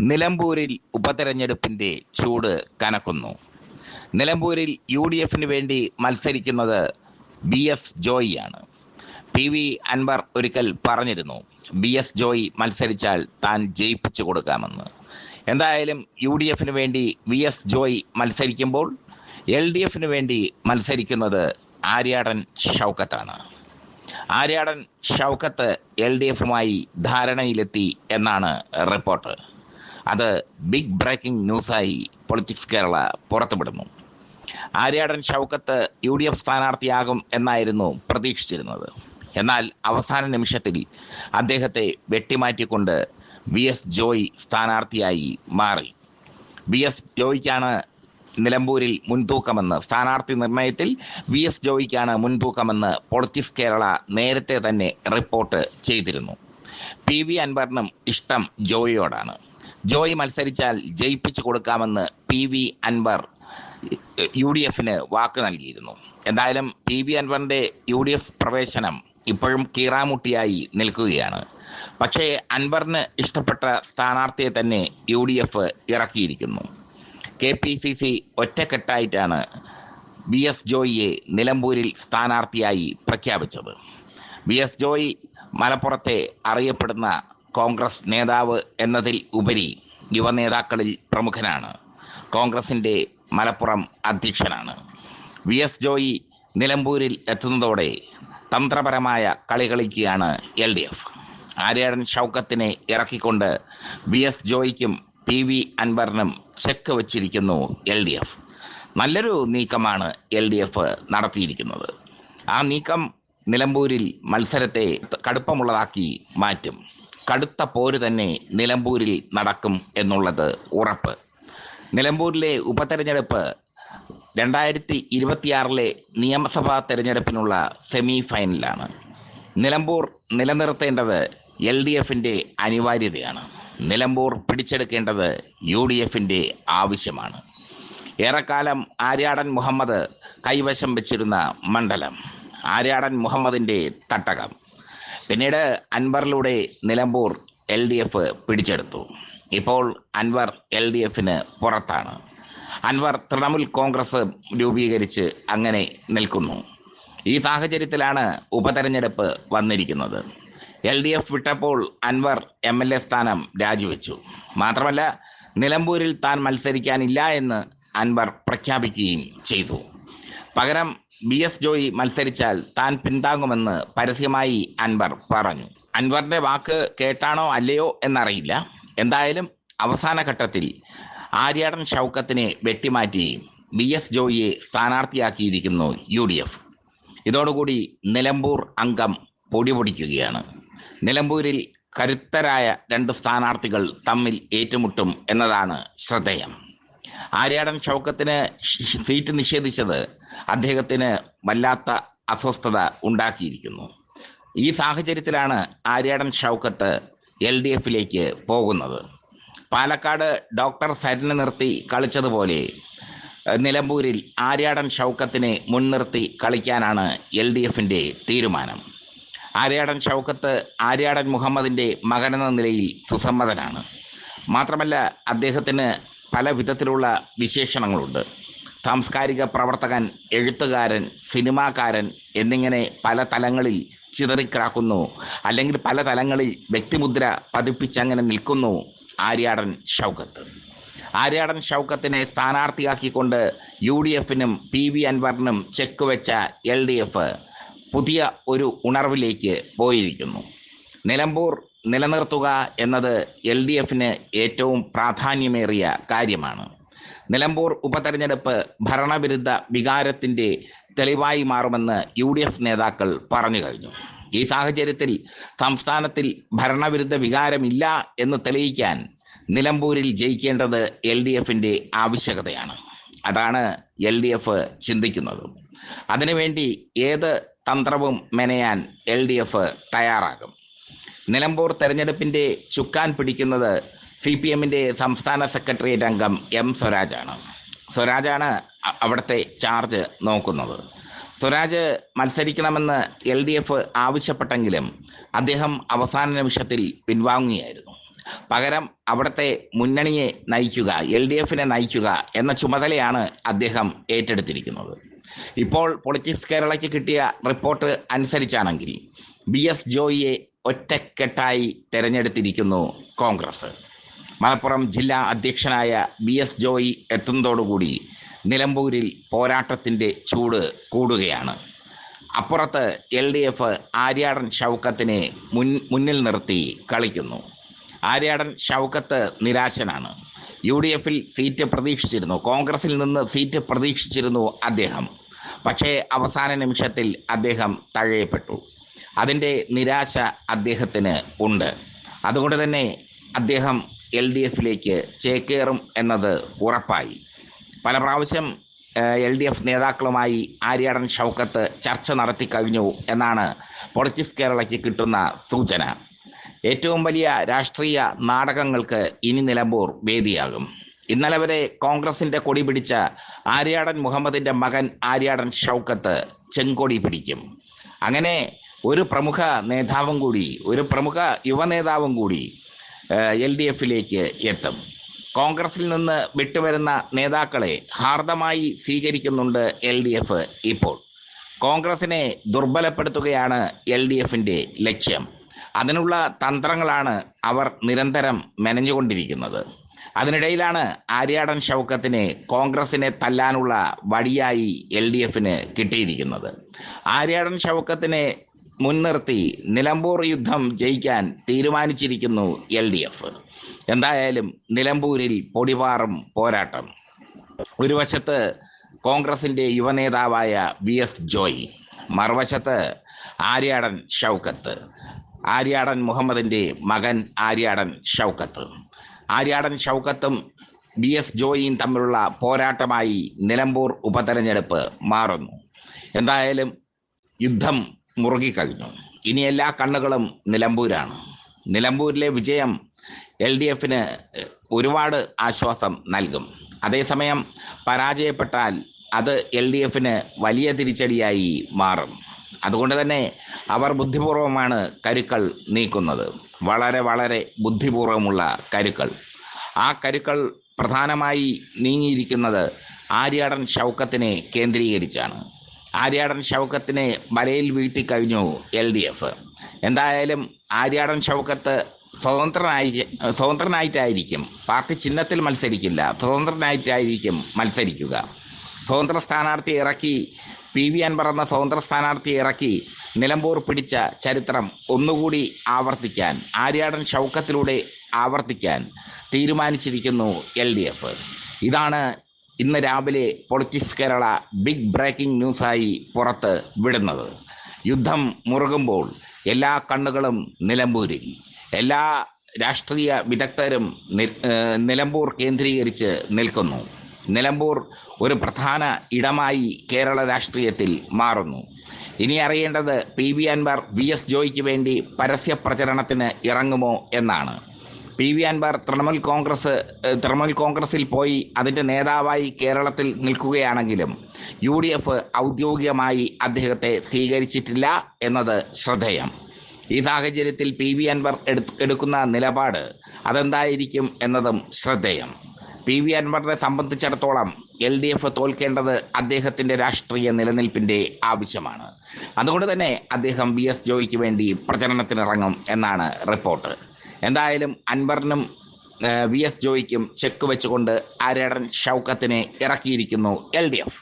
നിലമ്പൂരിൽ ഉപതെരഞ്ഞെടുപ്പിന്റെ ചൂട് കനക്കുന്നു. നിലമ്പൂരിൽ യു ഡി എഫിന് വേണ്ടി മത്സരിക്കുന്നത് ബി എസ് ജോയിയാണ്. പി വി അൻവർ ഒരിക്കൽ പറഞ്ഞിരുന്നു ബി എസ് ജോയി മത്സരിച്ചാൽ താൻ ജയിപ്പിച്ചു കൊടുക്കാമെന്ന്. എന്തായാലും യു ഡി എഫിന് വേണ്ടി വി എസ് ജോയി മത്സരിക്കുമ്പോൾ എൽ ഡി എഫിന് വേണ്ടി മത്സരിക്കുന്നത് ആര്യാടൻ ഷൗക്കത്താണ്. ആര്യാടൻ ഷൗക്കത്ത് എൽ ഡി എഫുമായി ധാരണയിലെത്തി എന്നാണ് റിപ്പോർട്ട്. അത് ബിഗ് ബ്രേക്കിംഗ് ന്യൂസായി politics Kerala പുറത്തുവിടുന്നു. Aryadan Shoukath U D F സ്ഥാനാർത്ഥിയാകും എന്നായിരുന്നു പ്രതീക്ഷിച്ചിരുന്നത്. എന്നാൽ അവസാന നിമിഷത്തിൽ അദ്ദേഹത്തെ വെട്ടിമാറ്റിക്കൊണ്ട് വി എസ് ജോയ് സ്ഥാനാർത്ഥിയായി മാറി. വി എസ് ജോയിക്കാണ് നിലമ്പൂരിൽ മുൻതൂക്കമെന്ന് സ്ഥാനാർത്ഥി നിർണയത്തിൽ വി എസ് ജോയിക്കാണ് മുൻതൂക്കമെന്ന് പൊളിറ്റിക്സ് കേരള നേരത്തെ തന്നെ റിപ്പോർട്ട് ചെയ്തിരുന്നു. പി വി അൻവറിനും ഇഷ്ടം ജോയിയോടാണ്. ജോയി മത്സരിച്ചാൽ ജയിപ്പിച്ചു കൊടുക്കാമെന്ന് P V Anvar U D എഫിന് വാക്ക് നൽകിയിരുന്നു. എന്തായാലും പി വി അൻവറിന്റെ യു ഡി എഫ് പ്രവേശനം ഇപ്പോഴും കീറാമുട്ടിയായി നിൽക്കുകയാണ്. പക്ഷേ അൻവറിന് ഇഷ്ടപ്പെട്ട സ്ഥാനാർത്ഥിയെ തന്നെ യു ഡി എഫ് ഇറക്കിയിരിക്കുന്നു. കെ പി സി സി ഒറ്റക്കെട്ടായിട്ടാണ് ബി എസ് ജോയിയെ നിലമ്പൂരിൽ സ്ഥാനാർത്ഥിയായി പ്രഖ്യാപിച്ചത്. ബി എസ് ജോയി മലപ്പുറത്തെ അറിയപ്പെടുന്ന കോൺഗ്രസ് നേതാവ് എന്നതിൽ ഉപരി യുവ നേതാക്കളിൽ പ്രമുഖനാണ്. കോൺഗ്രസിന്റെ മലപ്പുറം അധ്യക്ഷനാണ്. വി എസ് ജോയി നിലമ്പൂരിൽ എത്തുന്നതോടെ തന്ത്രപരമായ കളി കളിക്കുകയാണ് എൽ ഡി എഫ്. ആര്യാടൻ ഷൗക്കത്തിനെ ഇറക്കിക്കൊണ്ട് വി എസ് ജോയിക്കും പി വി അൻവറിനും ചെക്ക് വച്ചിരിക്കുന്നു എൽ ഡി എഫ്. നല്ലൊരു നീക്കമാണ് എൽ ഡി എഫ് നടത്തിയിരിക്കുന്നത്. ആ നീക്കം നിലമ്പൂരിൽ മത്സരത്തെ കടുപ്പമുള്ളതാക്കി മാറ്റും. കടുത്ത പോര് തന്നെ നിലമ്പൂരിൽ നടക്കും എന്നുള്ളത് ഉറപ്പ്. നിലമ്പൂരിലെ ഉപതെരഞ്ഞെടുപ്പ് രണ്ടായിരത്തി ഇരുപത്തിയാറിലെ നിയമസഭാ തെരഞ്ഞെടുപ്പിനുള്ള സെമി ഫൈനലാണ് നിലമ്പൂർ നിലനിർത്തേണ്ടത് എൽ ഡി എഫിന്റെ അനിവാര്യതയാണ്. നിലമ്പൂർ പിടിച്ചെടുക്കേണ്ടത് യു ഡി എഫിന്റെ ആവശ്യമാണ്. ഏറെക്കാലം ആര്യാടൻ മുഹമ്മദ് കൈവശം വെച്ചിരുന്ന മണ്ഡലം ആര്യാടൻ മുഹമ്മദിന്റെ തട്ടകം. പിന്നീട് അൻവറിലൂടെ നിലമ്പൂർ എൽ ഡി എഫ് പിടിച്ചെടുത്തു. ഇപ്പോൾ അൻവർ എൽ ഡി എഫിന് പുറത്താണ്. അൻവർ തൃണമൂൽ കോൺഗ്രസ് രൂപീകരിച്ച് അങ്ങനെ നിൽക്കുന്നു. ഈ സാഹചര്യത്തിലാണ് ഉപതെരഞ്ഞെടുപ്പ് വന്നിരിക്കുന്നത്. എൽ ഡി എഫ് വിട്ടപ്പോൾ അൻവർ എം എൽ എ സ്ഥാനം രാജിവെച്ചു. മാത്രമല്ല നിലമ്പൂരിൽ താൻ മത്സരിക്കാനില്ല എന്ന് അൻവർ പ്രഖ്യാപിക്കുകയും ചെയ്തു. പകരം ബി എസ് ജോയി മത്സരിച്ചാൽ താൻ പിന്താങ്ങുമെന്ന് പരസ്യമായി അൻവർ പറഞ്ഞു. അൻവറിന്റെ വാക്ക് കേട്ടാണോ അല്ലയോ എന്നറിയില്ല. എന്തായാലും അവസാന ഘട്ടത്തിൽ ആര്യാടൻ ഷൗക്കത്തിനെ വെട്ടിമാറ്റി ബി എസ് ജോയിയെ സ്ഥാനാർത്ഥിയാക്കിയിരിക്കുന്നു യു ഡി എഫ്. ഇതോടുകൂടി നിലമ്പൂർ അംഗം പൊടിപൊടിക്കുകയാണ് നിലമ്പൂരിൽ കരുത്തരായ രണ്ട് സ്ഥാനാർത്ഥികൾ തമ്മിൽ ഏറ്റുമുട്ടും എന്നതാണ് ശ്രദ്ധേയം. ആര്യാടൻ ഷൗക്കത്തിന് സീറ്റ് നിഷേധിച്ചത് അദ്ദേഹത്തിന് വല്ലാത്ത അസ്വസ്ഥത ഉണ്ടാക്കിയിരിക്കുന്നു. ഈ സാഹചര്യത്തിലാണ് ആര്യാടൻ ഷൗക്കത്ത് എൽ ഡി എഫിലേക്ക് പോകുന്നത്. പാലക്കാട് ഡോക്ടർ സരിനെ നിർത്തി കളിച്ചതുപോലെ നിലമ്പൂരിൽ ആര്യാടൻ ഷൗക്കത്തിനെ മുൻനിർത്തി കളിക്കാനാണ് എൽ ഡി എഫിന്റെ തീരുമാനം. ആര്യാടൻ ഷൗക്കത്ത് ആര്യാടൻ മുഹമ്മദിന്റെ മകനെന്ന നിലയിൽ സുസമ്മതനാണ്. മാത്രമല്ല അദ്ദേഹത്തിന് പല വിധത്തിലുള്ള വിശേഷണങ്ങളുണ്ട്. സാംസ്കാരിക പ്രവർത്തകൻ എഴുത്തുകാരൻ സിനിമാക്കാരൻ എന്നിങ്ങനെ പല തലങ്ങളിൽ ചിതറിക്കിടക്കുന്നു. അല്ലെങ്കിൽ പല തലങ്ങളിൽ വ്യക്തിമുദ്ര പതിപ്പിച്ചങ്ങനെ നിൽക്കുന്നു ആര്യാടൻ ഷൗക്കത്ത്. ആര്യാടൻ ഷൗക്കത്തിനെ സ്ഥാനാർത്ഥിയാക്കിക്കൊണ്ട് യു ഡി എഫിനും പി വി അൻവറിനും ചെക്ക് വെച്ച എൽ ഡി എഫ് പുതിയ ഒരു ഉണർവിലേക്ക് പോയിരിക്കുന്നു. നിലമ്പൂർ നിലനിർത്തുക എന്നത് എൽ ഡി എഫിന് ഏറ്റവും പ്രാധാന്യമേറിയ കാര്യമാണ്. നിലമ്പൂർ ഉപതെരഞ്ഞെടുപ്പ് ഭരണവിരുദ്ധ വികാരത്തിന്റെ തെളിവായി മാറുമെന്ന് യു ഡി എഫ് നേതാക്കൾ പറഞ്ഞു കഴിഞ്ഞു. ഈ സാഹചര്യത്തിൽ സംസ്ഥാനത്തിൽ ഭരണവിരുദ്ധ വികാരമില്ല എന്ന് തെളിയിക്കാൻ നിലമ്പൂരിൽ ജയിക്കേണ്ടത് എൽ ഡി എഫിന്റെ ആവശ്യകതയാണ്. അതാണ് എൽ ഡി എഫ് ചിന്തിക്കുന്നത്. അതിനുവേണ്ടി ഏത് തന്ത്രവും മെനയാൻ എൽ ഡി എഫ് തയ്യാറാകും. നിലമ്പൂർ തെരഞ്ഞെടുപ്പിന്റെ ചുക്കാൻ പിടിക്കുന്നത് സി പി എമ്മിന്റെ സംസ്ഥാന സെക്രട്ടേറിയറ്റ് അംഗം എം സ്വരാജാണ്. സ്വരാജാണ് അവിടുത്തെ ചാർജ് നോക്കുന്നത്. സ്വരാജ് മത്സരിക്കണമെന്ന് എൽ ഡി എഫ് ആവശ്യപ്പെട്ടെങ്കിലും അദ്ദേഹം അവസാന നിമിഷത്തിൽ പിൻവാങ്ങുകയായിരുന്നു. പകരം അവിടുത്തെ മുന്നണിയെ നയിക്കുക എൽ ഡി എഫിനെ നയിക്കുക എന്ന ചുമതലയാണ് അദ്ദേഹം ഏറ്റെടുത്തിരിക്കുന്നത്. ഇപ്പോൾ പൊളിറ്റിക്സ് കേരളയ്ക്ക് കിട്ടിയ റിപ്പോർട്ട് അനുസരിച്ചാണെങ്കിൽ ബി എസ് ജോയിയെ ഒറ്റക്കെട്ടായി തിരഞ്ഞെടുത്തിരിക്കുന്നു കോൺഗ്രസ്. മലപ്പുറം ജില്ലാ അധ്യക്ഷനായ ബി എസ് ജോയി എത്തുന്നതോടുകൂടി നിലമ്പൂരിൽ പോരാട്ടത്തിന്റെ ചൂട് കൂടുകയാണ്. അപ്പുറത്ത് എൽ ഡി എഫ് ആര്യാടൻ ഷൗക്കത്തിനെ മുൻ മുന്നിൽ നിർത്തി കളിക്കുന്നു. ആര്യാടൻ ഷൗക്കത്ത് നിരാശനാണ്. യു ഡി എഫിൽ സീറ്റ് പ്രതീക്ഷിച്ചിരുന്നു. കോൺഗ്രസിൽ നിന്ന് സീറ്റ് പ്രതീക്ഷിച്ചിരുന്നു അദ്ദേഹം. പക്ഷേ അവസാന നിമിഷത്തിൽ അദ്ദേഹം തഴയപ്പെട്ടു. അതിന്റെ നിരാശ അദ്ദേഹത്തിന് ഉണ്ട്. അതുകൊണ്ട് തന്നെ അദ്ദേഹം എൽ ഡി എഫിലേക്ക് ചേക്കേറും എന്നത് ഉറപ്പായി. പല പ്രാവശ്യം എൽ ഡി എഫ് നേതാക്കളുമായി ആര്യാടൻ ഷൗക്കത്ത് ചർച്ച നടത്തി കഴിഞ്ഞു എന്നാണ് പൊളിറ്റിക്സ് കേരളയ്ക്ക് കിട്ടുന്ന സൂചന. ഏറ്റവും വലിയ രാഷ്ട്രീയ നാടകങ്ങൾക്ക് ഇനി നിലമ്പൂർ വേദിയാകും. ഇന്നലെ വരെ കോൺഗ്രസിന്റെ കൊടി പിടിച്ച ആര്യാടൻ മുഹമ്മദിന്റെ മകൻ ആര്യാടൻ ഷൗക്കത്ത് ചെങ്കൊടി പിടിക്കും. അങ്ങനെ ഒരു പ്രമുഖ നേതാവും കൂടി ഒരു പ്രമുഖ യുവനേതാവും കൂടി എൽ ഡി എഫിലേക്ക് എത്തും. കോൺഗ്രസിൽ നിന്ന് വിട്ടുവരുന്ന നേതാക്കളെ ഹാർദമായി സ്വീകരിക്കുന്നുണ്ട് എൽ ഡി എഫ് ഇപ്പോൾ. കോൺഗ്രസിനെ ദുർബലപ്പെടുത്തുകയാണ് എൽ ഡി എഫിന്റെ ലക്ഷ്യം. അതിനുള്ള തന്ത്രങ്ങളാണ് അവർ നിരന്തരം മെനഞ്ഞുകൊണ്ടിരിക്കുന്നത്. അതിനിടയിലാണ് ആര്യാടൻ ഷൗക്കത്തിനെ കോൺഗ്രസിനെ തല്ലാനുള്ള വടിയായി എൽ ഡി എഫിന് കിട്ടിയിരിക്കുന്നത്. ആര്യാടൻ ഷൗക്കത്തിനെ മുൻനിർത്തി നിലമ്പൂർ യുദ്ധം ജയിക്കാൻ തീരുമാനിച്ചിരിക്കുന്നു എൽ ഡി എഫ്. എന്തായാലും നിലമ്പൂരിൽ പൊടിപാറും പോരാട്ടം. ഒരു വശത്ത് കോൺഗ്രസിന്റെ യുവനേതാവായ വി എസ് ജോയ് മറുവശത്ത് ആര്യാടൻ ഷൗക്കത്ത്. ആര്യാടൻ മുഹമ്മദിന്റെ മകൻ ആര്യാടൻ ഷൗക്കത്ത്. ആര്യാടൻ ഷൗക്കത്തും ബി എസ് ജോയിയും തമ്മിലുള്ള പോരാട്ടമായി നിലമ്പൂർ ഉപതെരഞ്ഞെടുപ്പ് മാറുന്നു. എന്തായാലും യുദ്ധം മുറുകിക്കഴിഞ്ഞു. ഇനി എല്ലാ കണ്ണുകളും നിലമ്പൂരാണ്. നിലമ്പൂരിലെ വിജയം എൽ ഡി എഫിന് ഒരുപാട് ആശ്വാസം നൽകും. അതേസമയം പരാജയപ്പെട്ടാൽ അത് എൽ ഡി എഫിന് വലിയ തിരിച്ചടിയായി മാറും. അതുകൊണ്ട് തന്നെ അവർ ബുദ്ധിപൂർവമാണ് കരുക്കൾ നീക്കുന്നത്. വളരെ വളരെ ബുദ്ധിപൂർവമുള്ള കരുക്കൾ. ആ കരുക്കൾ പ്രധാനമായി നീങ്ങിയിരിക്കുന്നത് ആര്യാടൻ ഷൗക്കത്തിനെ കേന്ദ്രീകരിച്ചാണ്. ആര്യാടൻ ഷൗക്കത്തിനെ വലയിൽ വീഴ്ത്തിക്കഴിഞ്ഞു എൽ ഡി എഫ്. എന്തായാലും ആര്യാടൻ ഷൗക്കത്ത് സ്വതന്ത്രനായി സ്വതന്ത്രനായിട്ടായിരിക്കും. പാർട്ടി ചിഹ്നത്തിൽ മത്സരിക്കില്ല. സ്വതന്ത്രനായിട്ടായിരിക്കും മത്സരിക്കുക. സ്വതന്ത്ര സ്ഥാനാർത്ഥി ഇറക്കി പി വി അൻവർ എന്ന സ്വതന്ത്ര സ്ഥാനാർത്ഥി ഇറക്കി നിലമ്പൂർ പിടിച്ച ചരിത്രം ഒന്നുകൂടി ആവർത്തിക്കാൻ ആര്യാടൻ ഷൗക്കത്തിലൂടെ ആവർത്തിക്കാൻ തീരുമാനിച്ചിരിക്കുന്നു എൽ ഡി എഫ്. ഇതാണ് ഇന്ന് രാവിലെ പൊളിറ്റിക്സ് കേരള ബിഗ് ബ്രേക്കിംഗ് ന്യൂസായി പുറത്ത് വിടുന്നത്. യുദ്ധം മുറുകുമ്പോൾ എല്ലാ കണ്ണുകളും നിലമ്പൂരിൽ. എല്ലാ രാഷ്ട്രീയ വിദഗ്ധരും നിലമ്പൂർ കേന്ദ്രീകരിച്ച് നിൽക്കുന്നു. നിലമ്പൂർ ഒരു പ്രധാന ഇടമായി കേരള രാഷ്ട്രീയത്തിൽ മാറുന്നു. ഇനി അറിയേണ്ടത് P V Anvar V S ജോയിക്ക് വേണ്ടി പരസ്യ പ്രചരണത്തിന് ഇറങ്ങുമോ എന്നാണ്. പി വി അൻവർ തൃണമൂൽ കോൺഗ്രസ് തൃണമൂൽ കോൺഗ്രസിൽ പോയി അതിന്റെ നേതാവായി കേരളത്തിൽ നിൽക്കുകയാണെങ്കിലും യു ഡി എഫ് ഔദ്യോഗികമായി അദ്ദേഹത്തെ സ്വീകരിച്ചിട്ടില്ല എന്നത് ശ്രദ്ധേയം. ഈ സാഹചര്യത്തിൽ പി വി അൻവർ എടുക്കുന്ന നിലപാട് അതെന്തായിരിക്കും എന്നതും ശ്രദ്ധേയം. പി വി അൻവറിനെ സംബന്ധിച്ചിടത്തോളം എൽ ഡി എഫ് തോൽക്കേണ്ടത് അദ്ദേഹത്തിന്റെ രാഷ്ട്രീയ നിലനിൽപ്പിന്റെ ആവശ്യമാണ്. അതുകൊണ്ട് തന്നെ അദ്ദേഹം വി എസ് ജോയിക്ക് വേണ്ടി പ്രചരണത്തിനിറങ്ങും എന്നാണ് റിപ്പോർട്ട്. എന്തായാലും അൻവറിനും വി എസ് ജോയിക്കും ചെക്ക് വെച്ചുകൊണ്ട് അരടൻ ഷൗക്കത്തിനെ ഇറക്കിയിരിക്കുന്നു. L D F.